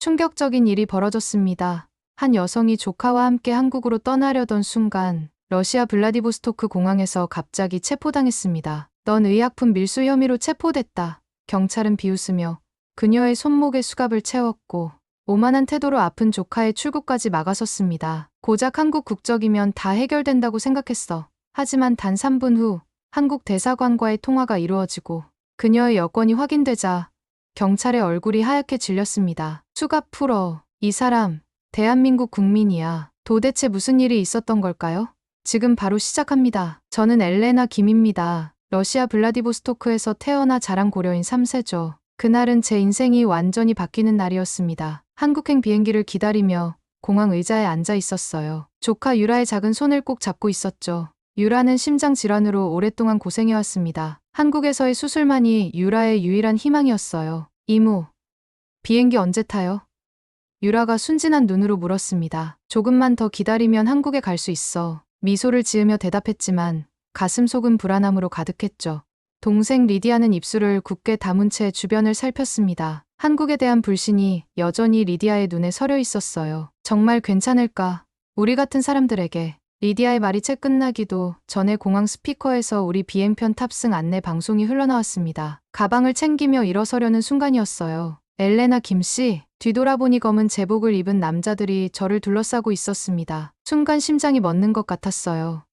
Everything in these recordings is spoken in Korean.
충격적인 일이 벌어졌습니다. 한 여성이 조카와 함께 한국으로 떠나려던 순간 러시아 블라디보스토크 공항에서 갑자기 체포당했습니다. 넌 의약품 밀수 혐의로 체포됐다. 경찰은 비웃으며 그녀의 손목에 수갑을 채웠고 오만한 태도로 아픈 조카의 출국까지 막아섰습니다. 고작 한국 국적이면 다 해결된다고 생각했어. 하지만 단 3분 후 한국 대사관과의 통화가 이루어지고 그녀의 여권이 확인되자 경찰의 얼굴이 하얗게 질렸습니다. 수갑 풀어. 이 사람 대한민국 국민이야. 도대체 무슨 일이 있었던 걸까요? 지금 바로 시작합니다. 저는 엘레나 김입니다. 러시아 블라디보스토크에서 태어나 자란 고려인 3세죠. 그날은 제 인생이 완전히 바뀌는 날이었습니다. 한국행 비행기를 기다리며 공항 의자에 앉아 있었어요. 조카 유라의 작은 손을 꼭 잡고 있었죠. 유라는 심장 질환으로 오랫동안 고생해왔습니다. 한국에서의 수술만이 유라의 유일한 희망이었어요. 이모, 비행기 언제 타요? 유라가 순진한 눈으로 물었습니다. 조금만 더 기다리면 한국에 갈 수 있어. 미소를 지으며 대답했지만 가슴 속은 불안함으로 가득했죠. 동생 리디아는 입술을 굳게 다문 채 주변을 살폈습니다. 한국에 대한 불신이 여전히 리디아의 눈에 서려 있었어요. 정말 괜찮을까? 우리 같은 사람들에게. 리디아의 말이 채 끝나기도 전에 공항 스피커에서 우리 비행편 탑승 안내 방송이 흘러나왔습니다. 가방을 챙기며 일어서려는 순간이었어요. 엘레나 김씨, 뒤돌아보니 검은 제복을 입은 남자들이 저를 둘러싸고 있었습니다. 순간 심장이 멎는 것 같았어요.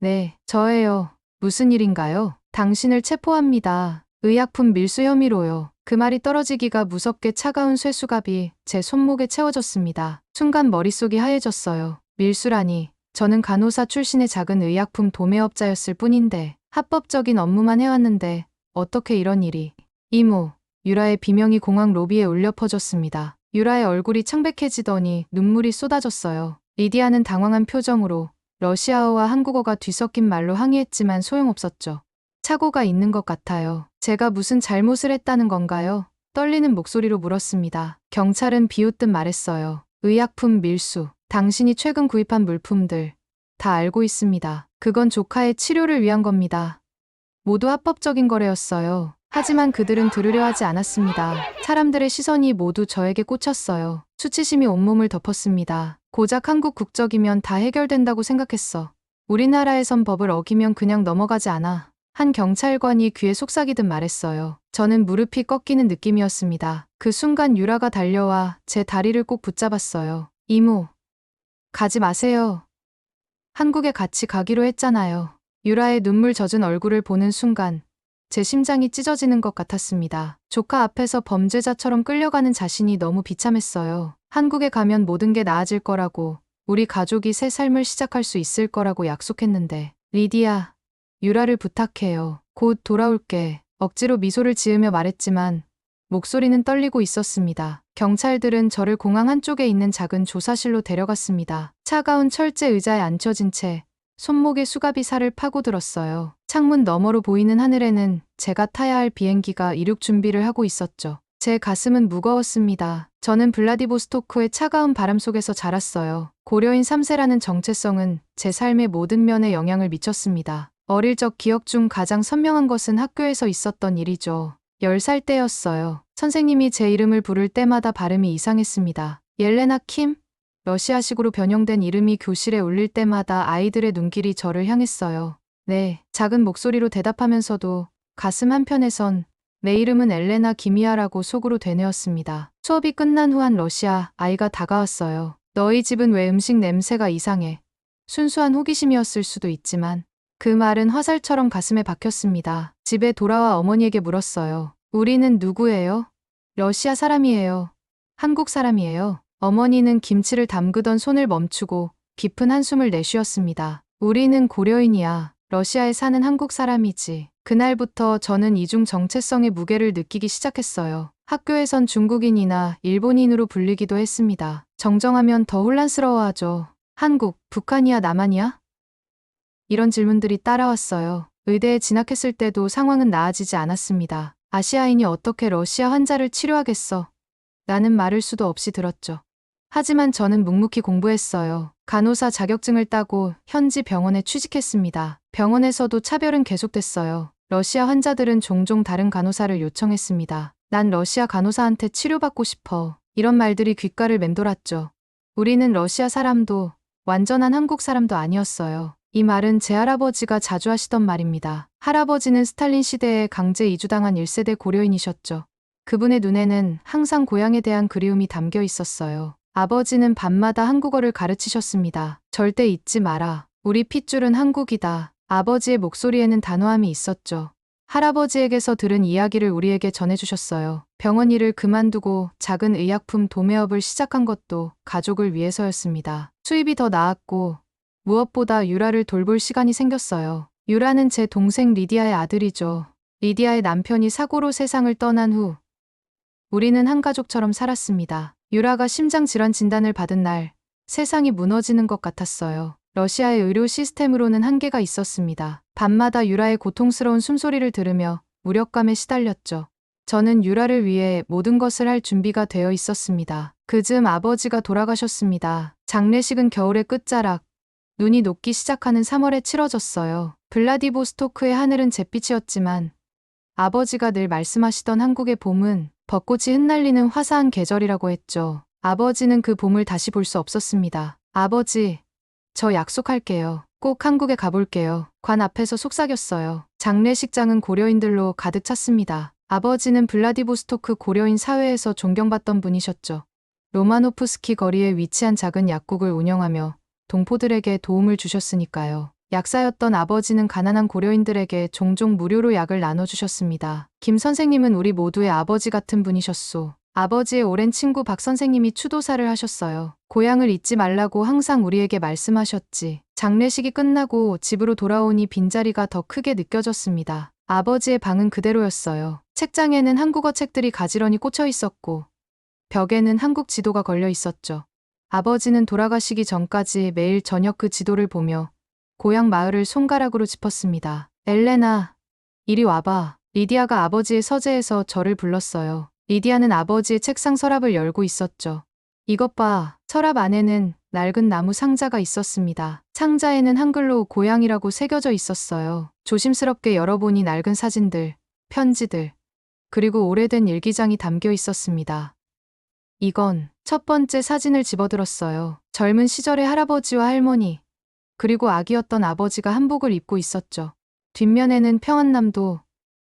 네, 저예요. 무슨 일인가요? 당신을 체포합니다. 의약품 밀수 혐의로요. 그 말이 떨어지기가 무섭게 차가운 쇠수갑이 제 손목에 채워졌습니다. 순간 머릿속이 하얘졌어요. 밀수라니. 저는 간호사 출신의 작은 의약품 도매업자였을 뿐인데 합법적인 업무만 해왔는데 어떻게 이런 일이. 이모, 유라의 비명이 공항 로비에 울려 퍼졌습니다. 유라의 얼굴이 창백해지더니 눈물이 쏟아졌어요. 리디아는 당황한 표정으로 러시아어와 한국어가 뒤섞인 말로 항의했지만 소용없었죠. 착오가 있는 것 같아요. 제가 무슨 잘못을 했다는 건가요? 떨리는 목소리로 물었습니다. 경찰은 비웃듯 말했어요. 의약품 밀수. 당신이 최근 구입한 물품들. 다 알고 있습니다. 그건 조카의 치료를 위한 겁니다. 모두 합법적인 거래였어요. 하지만 그들은 들으려 하지 않았습니다. 사람들의 시선이 모두 저에게 꽂혔어요. 수치심이 온몸을 덮었습니다. 고작 한국 국적이면 다 해결된다고 생각했어. 우리나라에선 법을 어기면 그냥 넘어가지 않아. 한 경찰관이 귀에 속삭이듯 말했어요. 저는 무릎이 꺾이는 느낌이었습니다. 그 순간 유라가 달려와 제 다리를 꼭 붙잡았어요. 이모, 가지 마세요. 한국에 같이 가기로 했잖아요. 유라의 눈물 젖은 얼굴을 보는 순간 제 심장이 찢어지는 것 같았습니다. 조카 앞에서 범죄자처럼 끌려가는 자신이 너무 비참했어요. 한국에 가면 모든 게 나아질 거라고, 우리 가족이 새 삶을 시작할 수 있을 거라고 약속했는데, 리디아, 유라를 부탁해요. 곧 돌아올게. 억지로 미소를 지으며 말했지만, 목소리는 떨리고 있었습니다. 경찰들은 저를 공항 한쪽에 있는 작은 조사실로 데려갔습니다. 차가운 철제 의자에 앉혀진 채 손목에 수갑이 살을 파고들었어요. 창문 너머로 보이는 하늘에는 제가 타야 할 비행기가 이륙 준비를 하고 있었죠. 제 가슴은 무거웠습니다. 저는 블라디보스토크의 차가운 바람 속에서 자랐어요. 고려인 3세라는 정체성은 제 삶의 모든 면에 영향을 미쳤습니다. 어릴 적 기억 중 가장 선명한 것은 학교에서 있었던 일이죠. 10살 때였어요. 선생님이 제 이름을 부를 때마다 발음이 이상했습니다. 옐레나 킴? 러시아식으로 변형된 이름이 교실에 울릴 때마다 아이들의 눈길이 저를 향했어요. 네, 작은 목소리로 대답하면서도 가슴 한편에선 내 이름은 엘레나 김이아라고 속으로 되뇌었습니다. 수업이 끝난 후 한 러시아 아이가 다가왔어요. 너희 집은 왜 음식 냄새가 이상해? 순수한 호기심이었을 수도 있지만 그 말은 화살처럼 가슴에 박혔습니다. 집에 돌아와 어머니에게 물었어요. 우리는 누구예요? 러시아 사람이에요. 한국 사람이에요. 어머니는 김치를 담그던 손을 멈추고 깊은 한숨을 내쉬었습니다. 우리는 고려인이야. 러시아에 사는 한국 사람이지. 그날부터 저는 이중 정체성의 무게를 느끼기 시작했어요. 학교에선 중국인이나 일본인으로 불리기도 했습니다. 정정하면 더 혼란스러워하죠. 한국, 북한이야, 남한이야? 이런 질문들이 따라왔어요. 의대에 진학했을 때도 상황은 나아지지 않았습니다. 아시아인이 어떻게 러시아 환자를 치료하겠어? 라는 말을 수도 없이 들었죠. 하지만 저는 묵묵히 공부했어요. 간호사 자격증을 따고 현지 병원에 취직했습니다. 병원에서도 차별은 계속됐어요. 러시아 환자들은 종종 다른 간호사를 요청했습니다. 난 러시아 간호사한테 치료받고 싶어. 이런 말들이 귓가를 맴돌았죠. 우리는 러시아 사람도 완전한 한국 사람도 아니었어요. 이 말은 제 할아버지가 자주 하시던 말입니다. 할아버지는 스탈린 시대에 강제 이주당한 1세대 고려인이셨죠. 그분의 눈에는 항상 고향에 대한 그리움이 담겨 있었어요. 아버지는 밤마다 한국어를 가르치셨습니다. 절대 잊지 마라. 우리 핏줄은 한국이다. 아버지의 목소리에는 단호함이 있었죠. 할아버지에게서 들은 이야기를 우리에게 전해주셨어요. 병원 일을 그만두고 작은 의약품 도매업을 시작한 것도 가족을 위해서였습니다. 수입이 더 나았고 무엇보다 유라를 돌볼 시간이 생겼어요. 유라는 제 동생 리디아의 아들이죠. 리디아의 남편이 사고로 세상을 떠난 후 우리는 한 가족처럼 살았습니다. 유라가 심장 질환 진단을 받은 날 세상이 무너지는 것 같았어요. 러시아의 의료 시스템으로는 한계가 있었습니다. 밤마다 유라의 고통스러운 숨소리를 들으며 무력감에 시달렸죠. 저는 유라를 위해 모든 것을 할 준비가 되어 있었습니다. 그즈음 아버지가 돌아가셨습니다. 장례식은 겨울의 끝자락, 눈이 녹기 시작하는 3월에 치러졌어요. 블라디보스토크의 하늘은 잿빛이었지만 아버지가 늘 말씀하시던 한국의 봄은 벚꽃이 흩날리는 화사한 계절이라고 했죠. 아버지는 그 봄을 다시 볼 수 없었습니다. 아버지, 저 약속할게요. 꼭 한국에 가볼게요. 관 앞에서 속삭였어요. 장례식장은 고려인들로 가득 찼습니다. 아버지는 블라디보스토크 고려인 사회에서 존경받던 분이셨죠. 로마노프스키 거리에 위치한 작은 약국을 운영하며 동포들에게 도움을 주셨으니까요. 약사였던 아버지는 가난한 고려인들에게 종종 무료로 약을 나눠주셨습니다. 김 선생님은 우리 모두의 아버지 같은 분이셨소. 아버지의 오랜 친구 박 선생님이 추도사를 하셨어요. 고향을 잊지 말라고 항상 우리에게 말씀하셨지. 장례식이 끝나고 집으로 돌아오니 빈자리가 더 크게 느껴졌습니다. 아버지의 방은 그대로였어요. 책장에는 한국어 책들이 가지런히 꽂혀 있었고, 벽에는 한국 지도가 걸려 있었죠. 아버지는 돌아가시기 전까지 매일 저녁 그 지도를 보며 고향 마을을 손가락으로 짚었습니다. 엘레나, 이리 와봐. 리디아가 아버지의 서재에서 저를 불렀어요. 리디아는 아버지의 책상 서랍을 열고 있었죠. 이것 봐. 서랍 안에는 낡은 나무 상자가 있었습니다. 상자에는 한글로 고향이라고 새겨져 있었어요. 조심스럽게 열어보니 낡은 사진들, 편지들, 그리고 오래된 일기장이 담겨 있었습니다. 이건 첫 번째 사진을 집어들었어요. 젊은 시절의 할아버지와 할머니, 그리고 아기였던 아버지가 한복을 입고 있었죠. 뒷면에는 평안남도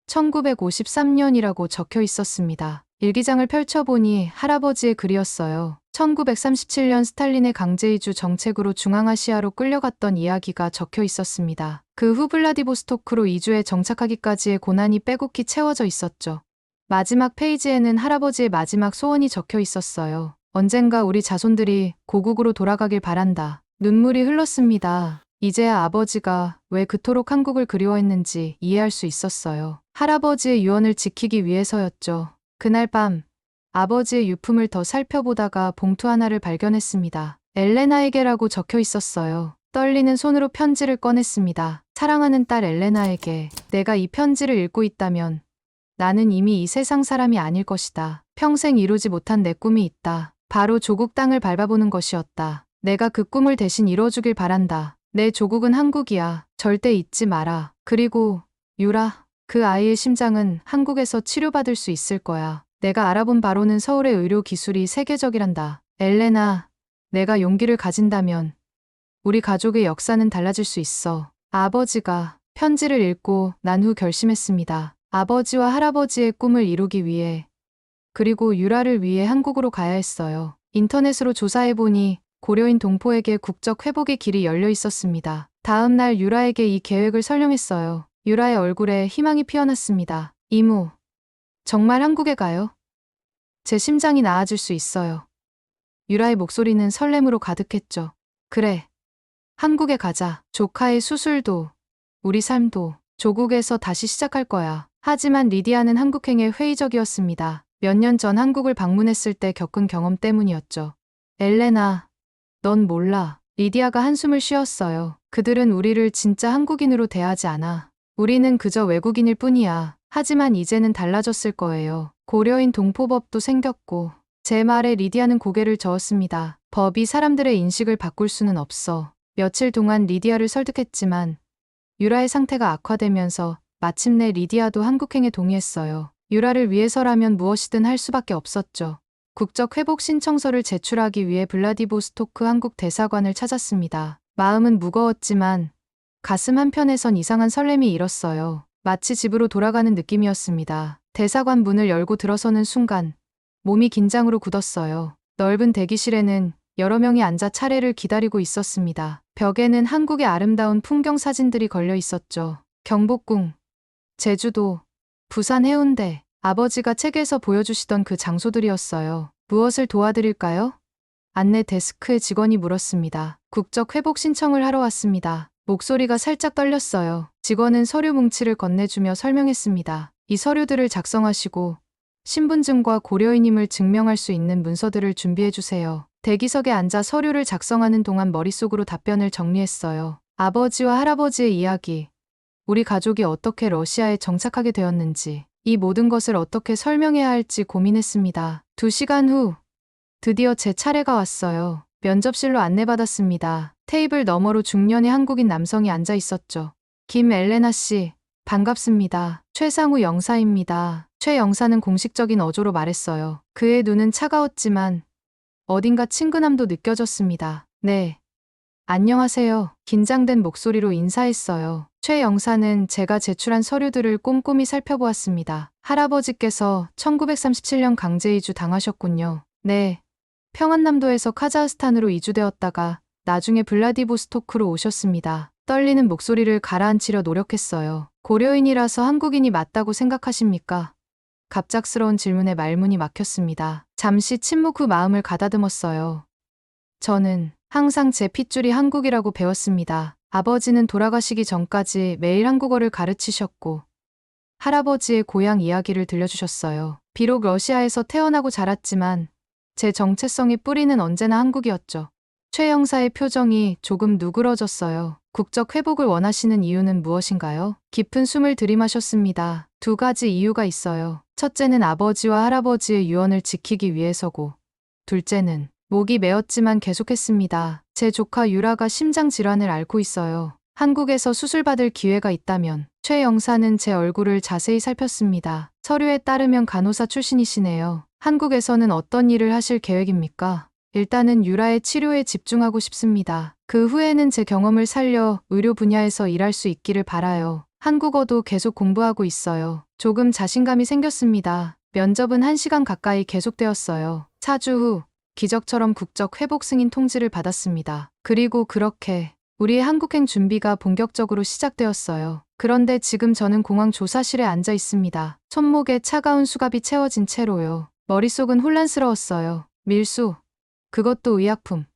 1953년이라고 적혀 있었습니다. 일기장을 펼쳐보니 할아버지의 글이었어요. 1937년 스탈린의 강제이주 정책으로 중앙아시아로 끌려갔던 이야기가 적혀 있었습니다. 그 후 블라디보스토크로 이주해 정착하기까지의 고난이 빼곡히 채워져 있었죠. 마지막 페이지에는 할아버지의 마지막 소원이 적혀 있었어요. 언젠가 우리 자손들이 고국으로 돌아가길 바란다. 눈물이 흘렀습니다. 이제야 아버지가 왜 그토록 한국을 그리워했는지 이해할 수 있었어요. 할아버지의 유언을 지키기 위해서였죠. 그날 밤, 아버지의 유품을 더 살펴보다가 봉투 하나를 발견했습니다. 엘레나에게라고 적혀 있었어요. 떨리는 손으로 편지를 꺼냈습니다. 사랑하는 딸 엘레나에게 내가 이 편지를 읽고 있다면 나는 이미 이 세상 사람이 아닐 것이다. 평생 이루지 못한 내 꿈이 있다. 바로 조국 땅을 밟아보는 것이었다. 내가 그 꿈을 대신 이뤄주길 바란다. 내 조국은 한국이야. 절대 잊지 마라. 그리고 유라, 그 아이의 심장은 한국에서 치료받을 수 있을 거야. 내가 알아본 바로는 서울의 의료 기술이 세계적이란다. 엘레나, 내가 용기를 가진다면 우리 가족의 역사는 달라질 수 있어. 아버지가 편지를 읽고 난 후 결심했습니다. 아버지와 할아버지의 꿈을 이루기 위해 그리고 유라를 위해 한국으로 가야 했어요. 인터넷으로 조사해보니 고려인 동포에게 국적 회복의 길이 열려 있었습니다. 다음 날 유라에게 이 계획을 설명했어요. 유라의 얼굴에 희망이 피어났습니다. 이모, 정말 한국에 가요? 제 심장이 나아질 수 있어요. 유라의 목소리는 설렘으로 가득했죠. 그래. 한국에 가자. 조카의 수술도, 우리 삶도, 조국에서 다시 시작할 거야. 하지만 리디아는 한국행에 회의적이었습니다. 몇 년 전 한국을 방문했을 때 겪은 경험 때문이었죠. 엘레나, 넌 몰라. 리디아가 한숨을 쉬었어요. 그들은 우리를 진짜 한국인으로 대하지 않아. 우리는 그저 외국인일 뿐이야. 하지만 이제는 달라졌을 거예요. 고려인 동포법도 생겼고. 제 말에 리디아는 고개를 저었습니다. 법이 사람들의 인식을 바꿀 수는 없어. 며칠 동안 리디아를 설득했지만 유라의 상태가 악화되면서 마침내 리디아도 한국행에 동의했어요. 유라를 위해서라면 무엇이든 할 수밖에 없었죠. 국적 회복 신청서를 제출하기 위해 블라디보스토크 한국 대사관을 찾았습니다. 마음은 무거웠지만 가슴 한편에선 이상한 설렘이 일었어요. 마치 집으로 돌아가는 느낌이었습니다. 대사관 문을 열고 들어서는 순간 몸이 긴장으로 굳었어요. 넓은 대기실에는 여러 명이 앉아 차례를 기다리고 있었습니다. 벽에는 한국의 아름다운 풍경 사진들이 걸려 있었죠. 경복궁, 제주도, 부산 해운대, 아버지가 책에서 보여주시던 그 장소들이었어요. 무엇을 도와드릴까요? 안내 데스크의 직원이 물었습니다. 국적 회복 신청을 하러 왔습니다. 목소리가 살짝 떨렸어요. 직원은 서류 뭉치를 건네주며 설명했습니다. 이 서류들을 작성하시고 신분증과 고려인임을 증명할 수 있는 문서들을 준비해 주세요. 대기석에 앉아 서류를 작성하는 동안 머릿속으로 답변을 정리했어요. 아버지와 할아버지의 이야기, 우리 가족이 어떻게 러시아에 정착하게 되었는지, 이 모든 것을 어떻게 설명해야 할지 고민했습니다. 두 시간 후, 드디어 제 차례가 왔어요. 면접실로 안내받았습니다. 테이블 너머로 중년의 한국인 남성이 앉아 있었죠. 김 엘레나 씨, 반갑습니다. 최상우 영사입니다. 최 영사는 공식적인 어조로 말했어요. 그의 눈은 차가웠지만 어딘가 친근함도 느껴졌습니다. 네. 안녕하세요. 긴장된 목소리로 인사했어요. 최 영사는 제가 제출한 서류들을 꼼꼼히 살펴보았습니다. 할아버지께서 1937년 강제 이주 당하셨군요. 네. 평안남도에서 카자흐스탄으로 이주되었다가 나중에 블라디보스토크로 오셨습니다. 떨리는 목소리를 가라앉히려 노력했어요. 고려인이라서 한국인이 맞다고 생각하십니까? 갑작스러운 질문에 말문이 막혔습니다. 잠시 침묵 후 마음을 가다듬었어요. 저는 항상 제 핏줄이 한국이라고 배웠습니다. 아버지는 돌아가시기 전까지 매일 한국어를 가르치셨고, 할아버지의 고향 이야기를 들려주셨어요. 비록 러시아에서 태어나고 자랐지만, 제 정체성의 뿌리는 언제나 한국이었죠. 최 영사의 표정이 조금 누그러졌어요. 국적 회복을 원하시는 이유는 무엇인가요? 깊은 숨을 들이마셨습니다. 두 가지 이유가 있어요. 첫째는 아버지와 할아버지의 유언을 지키기 위해서고, 둘째는 목이 메었지만 계속했습니다. 제 조카 유라가 심장 질환을 앓고 있어요. 한국에서 수술받을 기회가 있다면 최 영사는 제 얼굴을 자세히 살폈습니다. 서류에 따르면 간호사 출신이시네요. 한국에서는 어떤 일을 하실 계획입니까? 일단은 유라의 치료에 집중하고 싶습니다. 그 후에는 제 경험을 살려 의료 분야에서 일할 수 있기를 바라요. 한국어도 계속 공부하고 있어요. 조금 자신감이 생겼습니다. 면접은 1시간 가까이 계속되었어요. 4주 후 기적처럼 국적 회복 승인 통지를 받았습니다. 그리고 그렇게 우리의 한국행 준비가 본격적으로 시작되었어요. 그런데 지금 저는 공항 조사실에 앉아 있습니다. 손목에 차가운 수갑이 채워진 채로요. 머릿속은 혼란스러웠어요. 밀수. 그것도 의약품.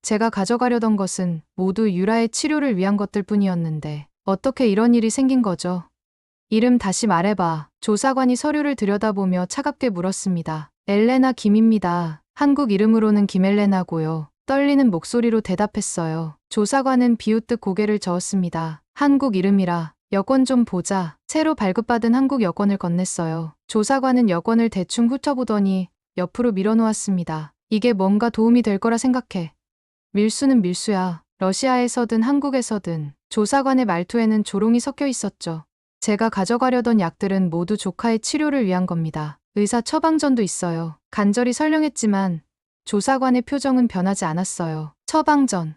제가 가져가려던 것은 모두 유라의 치료를 위한 것들 뿐이었는데 어떻게 이런 일이 생긴 거죠? 이름 다시 말해봐. 조사관이 서류를 들여다보며 차갑게 물었습니다. 엘레나 김입니다. 한국 이름으로는 김엘레나고요. 떨리는 목소리로 대답했어요. 조사관은 비웃듯 고개를 저었습니다. 한국 이름이라 여권 좀 보자. 새로 발급받은 한국 여권을 건넸어요. 조사관은 여권을 대충 훑어보더니 옆으로 밀어놓았습니다. 이게 뭔가 도움이 될 거라 생각해. 밀수는 밀수야. 러시아에서든 한국에서든 조사관의 말투에는 조롱이 섞여 있었죠. 제가 가져가려던 약들은 모두 조카의 치료를 위한 겁니다. 의사 처방전도 있어요. 간절히 설령했지만 조사관의 표정은 변하지 않았어요. 처방전.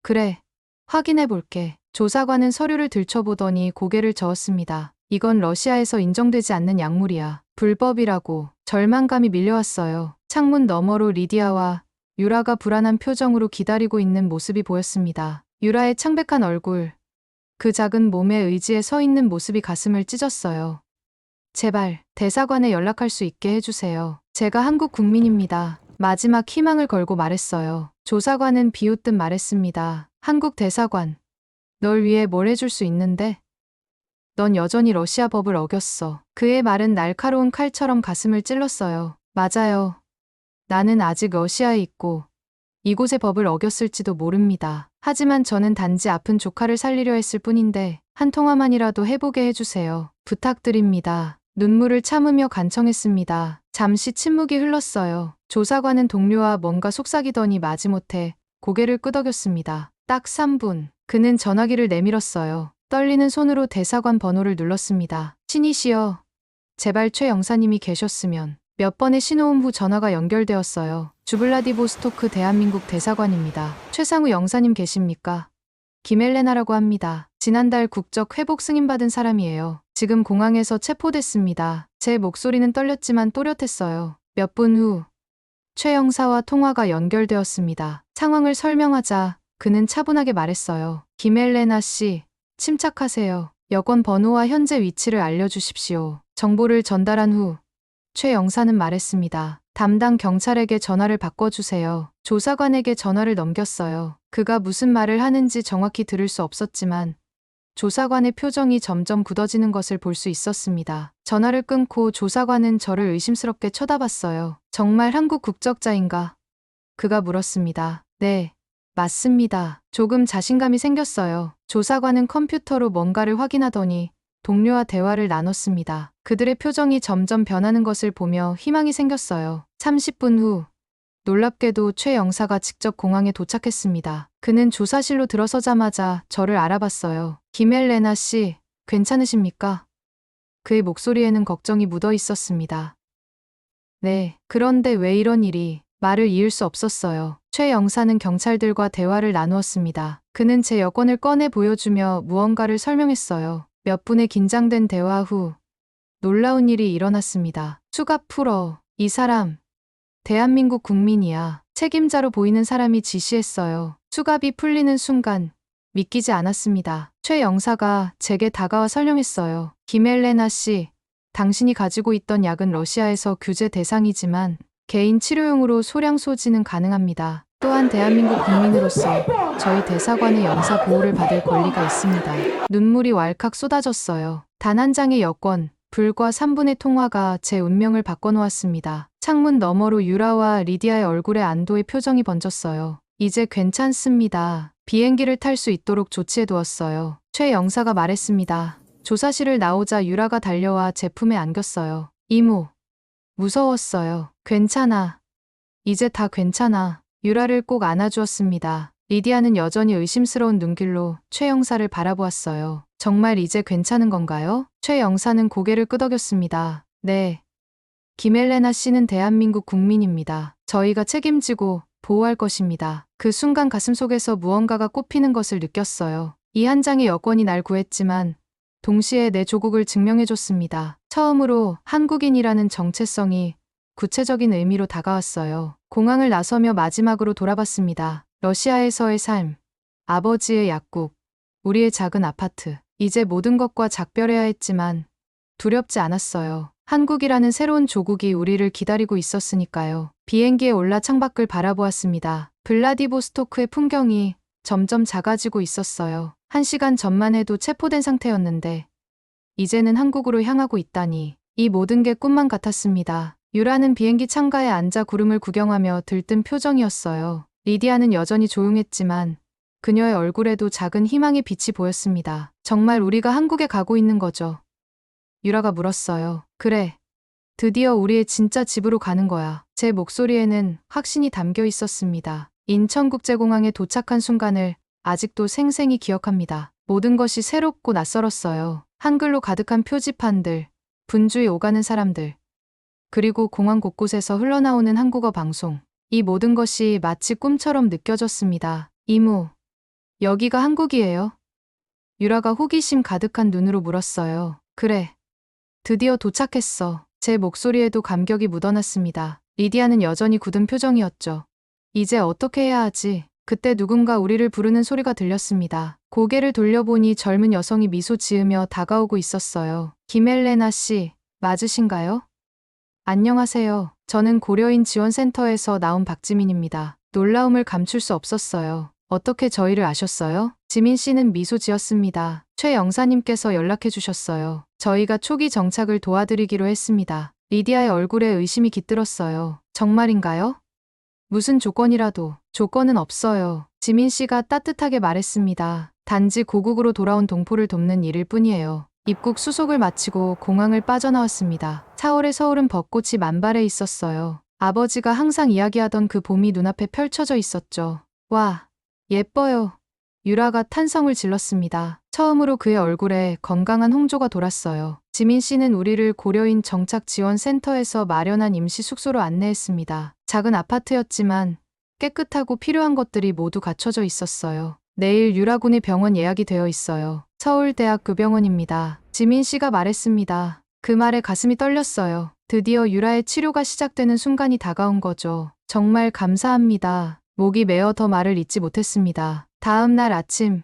그래. 확인해 볼게. 조사관은 서류를 들춰보더니 고개를 저었습니다. 이건 러시아에서 인정되지 않는 약물이야. 불법이라고 절망감이 밀려왔어요. 창문 너머로 리디아와 유라가 불안한 표정으로 기다리고 있는 모습이 보였습니다. 유라의 창백한 얼굴, 그 작은 몸에 의지에 서 있는 모습이 가슴을 찢었어요. 제발 대사관에 연락할 수 있게 해주세요. 제가 한국 국민입니다. 마지막 희망을 걸고 말했어요. 조사관은 비웃듯 말했습니다. 한국 대사관. 널 위해 뭘 해줄 수 있는데? 넌 여전히 러시아 법을 어겼어. 그의 말은 날카로운 칼처럼 가슴을 찔렀어요. 맞아요. 나는 아직 러시아에 있고 이곳의 법을 어겼을지도 모릅니다. 하지만 저는 단지 아픈 조카를 살리려 했을 뿐인데 한 통화만이라도 해보게 해주세요. 부탁드립니다. 눈물을 참으며 간청했습니다. 잠시 침묵이 흘렀어요. 조사관은 동료와 뭔가 속삭이더니 마지못해 고개를 끄덕였습니다. 딱 3분. 그는 전화기를 내밀었어요. 떨리는 손으로 대사관 번호를 눌렀습니다. 신이시여. 제발 최 영사님이 계셨으면 몇 번의 신호음 후 전화가 연결되었어요. 주블라디보스토크 대한민국 대사관입니다. 최상우 영사님 계십니까? 김엘레나라고 합니다. 지난달 국적 회복 승인받은 사람이에요. 지금 공항에서 체포됐습니다. 제 목소리는 떨렸지만 또렷했어요. 몇 분 후, 최 영사와 통화가 연결되었습니다. 상황을 설명하자 그는 차분하게 말했어요. 김엘레나 씨, 침착하세요. 여권 번호와 현재 위치를 알려주십시오. 정보를 전달한 후, 최 영사는 말했습니다. 담당 경찰에게 전화를 바꿔주세요. 조사관에게 전화를 넘겼어요. 그가 무슨 말을 하는지 정확히 들을 수 없었지만 조사관의 표정이 점점 굳어지는 것을 볼 수 있었습니다. 전화를 끊고 조사관은 저를 의심스럽게 쳐다봤어요. 정말 한국 국적자인가? 그가 물었습니다. 네, 맞습니다. 조금 자신감이 생겼어요. 조사관은 컴퓨터로 뭔가를 확인하더니 동료와 대화를 나눴습니다. 그들의 표정이 점점 변하는 것을 보며 희망이 생겼어요. 30분 후, 놀랍게도 최 영사가 직접 공항에 도착했습니다. 그는 조사실로 들어서자마자 저를 알아봤어요. 김엘레나 씨, 괜찮으십니까? 그의 목소리에는 걱정이 묻어 있었습니다. 네, 그런데 왜 이런 일이 말을 이을 수 없었어요. 최 영사는 경찰들과 대화를 나누었습니다. 그는 제 여권을 꺼내 보여주며 무언가를 설명했어요. 몇 분의 긴장된 대화 후 놀라운 일이 일어났습니다. 수가 풀어. 이 사람 대한민국 국민이야. 책임자로 보이는 사람이 지시했어요. 수갑이 풀리는 순간 믿기지 않았습니다. 최 영사가 제게 다가와 설명했어요. 김엘레나 씨, 당신이 가지고 있던 약은 러시아에서 규제 대상이지만 개인 치료용으로 소량 소지는 가능합니다. 또한 대한민국 국민으로서 저희 대사관의 영사 보호를 받을 권리가 있습니다. 눈물이 왈칵 쏟아졌어요. 단 한 장의 여권, 불과 3분의 통화가 제 운명을 바꿔놓았습니다. 창문 너머로 유라와 리디아의 얼굴에 안도의 표정이 번졌어요. 이제 괜찮습니다. 비행기를 탈 수 있도록 조치해 두었어요. 최 영사가 말했습니다. 조사실을 나오자 유라가 달려와 제 품에 안겼어요. 이모. 무서웠어요. 괜찮아. 이제 다 괜찮아. 유라를 꼭 안아주었습니다. 리디아는 여전히 의심스러운 눈길로 최 영사를 바라보았어요. 정말 이제 괜찮은 건가요? 최 영사는 고개를 끄덕였습니다. 네. 김엘레나 씨는 대한민국 국민입니다. 저희가 책임지고 보호할 것입니다. 그 순간 가슴 속에서 무언가가 꼽히는 것을 느꼈어요. 이 한 장의 여권이 날 구했지만 동시에 내 조국을 증명해줬습니다. 처음으로 한국인이라는 정체성이 구체적인 의미로 다가왔어요. 공항을 나서며 마지막으로 돌아봤습니다. 러시아에서의 삶, 아버지의 약국, 우리의 작은 아파트. 이제 모든 것과 작별해야 했지만 두렵지 않았어요. 한국이라는 새로운 조국이 우리를 기다리고 있었으니까요. 비행기에 올라 창밖을 바라보았습니다. 블라디보스토크의 풍경이 점점 작아지고 있었어요. 한 시간 전만 해도 체포된 상태였는데 이제는 한국으로 향하고 있다니 이 모든 게 꿈만 같았습니다. 유라는 비행기 창가에 앉아 구름을 구경하며 들뜬 표정이었어요. 리디아는 여전히 조용했지만 그녀의 얼굴에도 작은 희망의 빛이 보였습니다. 정말 우리가 한국에 가고 있는 거죠. 유라가 물었어요. 그래. 드디어 우리의 진짜 집으로 가는 거야. 제 목소리에는 확신이 담겨 있었습니다. 인천국제공항에 도착한 순간을 아직도 생생히 기억합니다. 모든 것이 새롭고 낯설었어요. 한글로 가득한 표지판들, 분주히 오가는 사람들, 그리고 공항 곳곳에서 흘러나오는 한국어 방송. 이 모든 것이 마치 꿈처럼 느껴졌습니다. 이모, 여기가 한국이에요? 유라가 호기심 가득한 눈으로 물었어요. 그래. 드디어 도착했어. 제 목소리에도 감격이 묻어났습니다. 리디아는 여전히 굳은 표정이었죠. 이제 어떻게 해야 하지? 그때 누군가 우리를 부르는 소리가 들렸습니다. 고개를 돌려보니 젊은 여성이 미소 지으며 다가오고 있었어요. 김엘레나 씨, 맞으신가요? 안녕하세요. 저는 고려인 지원센터에서 나온 박지민입니다. 놀라움을 감출 수 없었어요. 어떻게 저희를 아셨어요? 지민 씨는 미소 지었습니다. 최 영사님께서 연락해 주셨어요. 저희가 초기 정착을 도와드리기로 했습니다. 리디아의 얼굴에 의심이 깃들었어요. 정말인가요? 무슨 조건이라도 조건은 없어요. 지민 씨가 따뜻하게 말했습니다. 단지 고국으로 돌아온 동포를 돕는 일일 뿐이에요. 입국 수속을 마치고 공항을 빠져나왔습니다. 4월의 서울은 벚꽃이 만발해 있었어요. 아버지가 항상 이야기하던 그 봄이 눈앞에 펼쳐져 있었죠. 와, 예뻐요. 유라가 탄성을 질렀습니다. 처음으로 그의 얼굴에 건강한 홍조가 돌았어요. 지민 씨는 우리를 고려인 정착 지원 센터에서 마련한 임시 숙소로 안내했습니다. 작은 아파트였지만 깨끗하고 필요한 것들이 모두 갖춰져 있었어요. 내일 유라군의 병원 예약이 되어 있어요. 서울대학교 병원입니다. 지민 씨가 말했습니다. 그 말에 가슴이 떨렸어요. 드디어 유라의 치료가 시작되는 순간이 다가온 거죠. 정말 감사합니다. 목이 메어 더 말을 잇지 못했습니다. 다음 날 아침,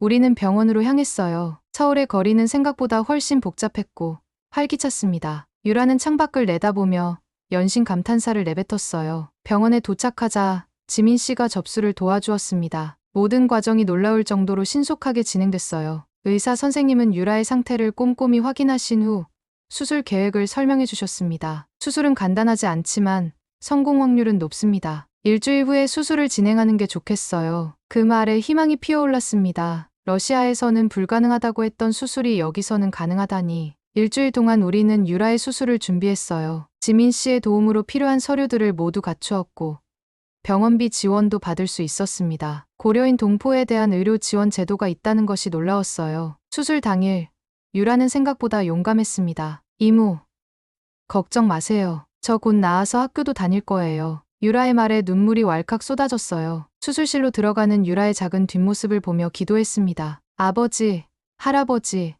우리는 병원으로 향했어요. 서울의 거리는 생각보다 훨씬 복잡했고 활기찼습니다. 유라는 창밖을 내다보며 연신 감탄사를 내뱉었어요. 병원에 도착하자 지민 씨가 접수를 도와주었습니다. 모든 과정이 놀라울 정도로 신속하게 진행됐어요. 의사 선생님은 유라의 상태를 꼼꼼히 확인하신 후 수술 계획을 설명해 주셨습니다. 수술은 간단하지 않지만 성공 확률은 높습니다. 일주일 후에 수술을 진행하는 게 좋겠어요. 그 말에 희망이 피어올랐습니다. 러시아에서는 불가능하다고 했던 수술이 여기서는 가능하다니. 일주일 동안 우리는 유라의 수술을 준비했어요. 지민 씨의 도움으로 필요한 서류들을 모두 갖추었고 병원비 지원도 받을 수 있었습니다. 고려인 동포에 대한 의료 지원 제도가 있다는 것이 놀라웠어요. 수술 당일 유라는 생각보다 용감했습니다. 이모, 걱정 마세요. 저 곧 나아서 학교도 다닐 거예요. 유라의 말에 눈물이 왈칵 쏟아졌어요. 수술실로 들어가는 유라의 작은 뒷모습을 보며 기도했습니다. 아버지, 할아버지,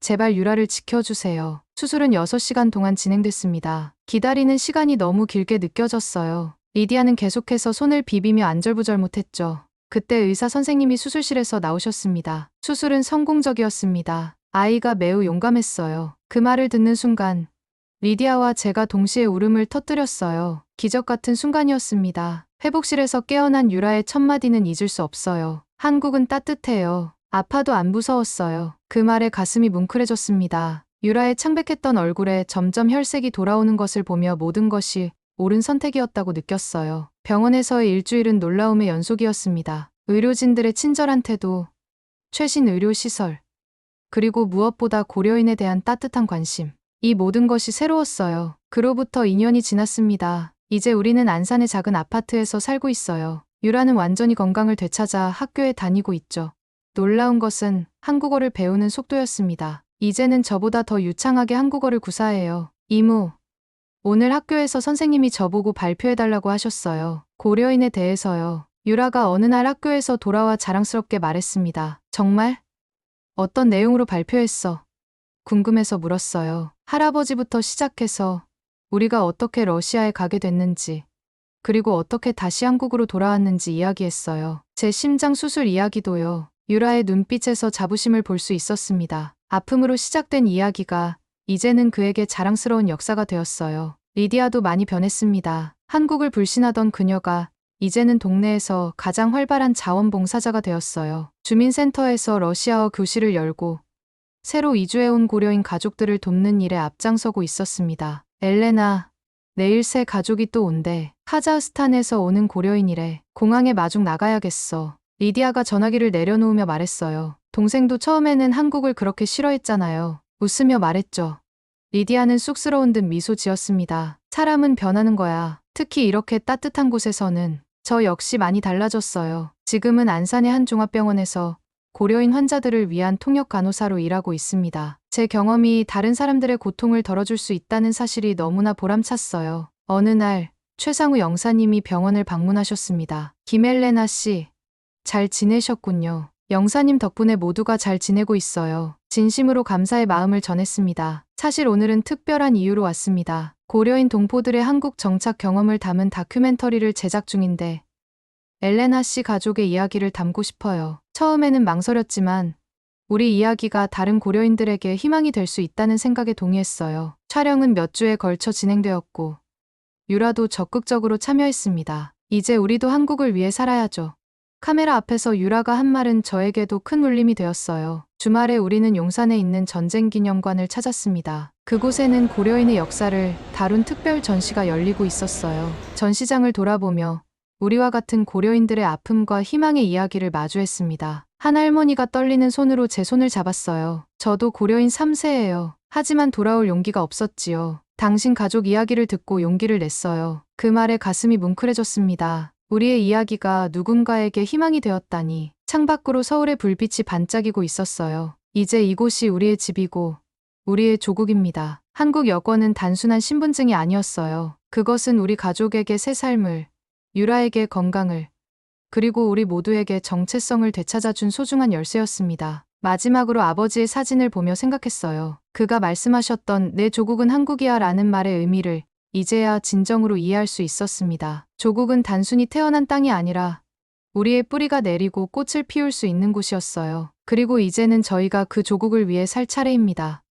제발 유라를 지켜주세요. 수술은 6시간 동안 진행됐습니다. 기다리는 시간이 너무 길게 느껴졌어요. 리디아는 계속해서 손을 비비며 안절부절 못했죠. 그때 의사 선생님이 수술실에서 나오셨습니다. 수술은 성공적이었습니다. 아이가 매우 용감했어요. 그 말을 듣는 순간 리디아와 제가 동시에 울음을 터뜨렸어요. 기적 같은 순간이었습니다. 회복실에서 깨어난 유라의 첫 마디는 잊을 수 없어요. 한국은 따뜻해요. 아파도 안 무서웠어요. 그 말에 가슴이 뭉클해졌습니다. 유라의 창백했던 얼굴에 점점 혈색이 돌아오는 것을 보며 모든 것이 옳은 선택이었다고 느꼈어요. 병원에서의 일주일은 놀라움의 연속이었습니다. 의료진들의 친절한 태도, 최신 의료시설, 그리고 무엇보다 고려인에 대한 따뜻한 관심. 이 모든 것이 새로웠어요. 그로부터 2년이 지났습니다. 이제 우리는 안산의 작은 아파트에서 살고 있어요. 유라는 완전히 건강을 되찾아 학교에 다니고 있죠. 놀라운 것은 한국어를 배우는 속도였습니다. 이제는 저보다 더 유창하게 한국어를 구사해요. 이모, 오늘 학교에서 선생님이 저보고 발표해달라고 하셨어요. 고려인에 대해서요. 유라가 어느 날 학교에서 돌아와 자랑스럽게 말했습니다. 정말? 어떤 내용으로 발표했어? 궁금해서 물었어요. 할아버지부터 시작해서 우리가 어떻게 러시아에 가게 됐는지, 그리고 어떻게 다시 한국으로 돌아왔는지 이야기했어요. 제 심장 수술 이야기도요. 유라의 눈빛에서 자부심을 볼 수 있었습니다. 아픔으로 시작된 이야기가 이제는 그에게 자랑스러운 역사가 되었어요. 리디아도 많이 변했습니다. 한국을 불신하던 그녀가 이제는 동네에서 가장 활발한 자원봉사자가 되었어요. 주민센터에서 러시아어 교실을 열고 새로 이주해온 고려인 가족들을 돕는 일에 앞장서고 있었습니다. 엘레나, 내일 새 가족이 또 온대. 카자흐스탄에서 오는 고려인이래. 공항에 마중 나가야겠어. 리디아가 전화기를 내려놓으며 말했어요. 동생도 처음에는 한국을 그렇게 싫어했잖아요. 웃으며 말했죠. 리디아는 쑥스러운 듯 미소 지었습니다. 사람은 변하는 거야. 특히 이렇게 따뜻한 곳에서는 저 역시 많이 달라졌어요. 지금은 안산의 한 종합병원에서 고려인 환자들을 위한 통역 간호사로 일하고 있습니다. 제 경험이 다른 사람들의 고통을 덜어줄 수 있다는 사실이 너무나 보람찼어요. 어느 날 최상우 영사님이 병원을 방문하셨습니다. 김엘레나 씨, 잘 지내셨군요. 영사님 덕분에 모두가 잘 지내고 있어요. 진심으로 감사의 마음을 전했습니다. 사실 오늘은 특별한 이유로 왔습니다. 고려인 동포들의 한국 정착 경험을 담은 다큐멘터리를 제작 중인데 엘레나 씨 가족의 이야기를 담고 싶어요. 처음에는 망설였지만 우리 이야기가 다른 고려인들에게 희망이 될 수 있다는 생각에 동의했어요. 촬영은 몇 주에 걸쳐 진행되었고 유라도 적극적으로 참여했습니다. 이제 우리도 한국을 위해 살아야죠. 카메라 앞에서 유라가 한 말은 저에게도 큰 울림이 되었어요. 주말에 우리는 용산에 있는 전쟁 기념관을 찾았습니다. 그곳에는 고려인의 역사를 다룬 특별 전시가 열리고 있었어요. 전시장을 돌아보며 우리와 같은 고려인들의 아픔과 희망의 이야기를 마주했습니다. 한 할머니가 떨리는 손으로 제 손을 잡았어요. 저도 고려인 3세예요. 하지만 돌아올 용기가 없었지요. 당신 가족 이야기를 듣고 용기를 냈어요. 그 말에 가슴이 뭉클해졌습니다. 우리의 이야기가 누군가에게 희망이 되었다니. 창밖으로 서울의 불빛이 반짝이고 있었어요. 이제 이곳이 우리의 집이고 우리의 조국입니다. 한국 여권은 단순한 신분증이 아니었어요. 그것은 우리 가족에게 새 삶을, 유라에게 건강을, 그리고 우리 모두에게 정체성을 되찾아준 소중한 열쇠였습니다. 마지막으로 아버지의 사진을 보며 생각했어요. 그가 말씀하셨던 내 조국은 한국이야 라는 말의 의미를 이제야 진정으로 이해할 수 있었습니다. 조국은 단순히 태어난 땅이 아니라 우리의 뿌리가 내리고 꽃을 피울 수 있는 곳이었어요. 그리고 이제는 저희가 그 조국을 위해 살 차례입니다.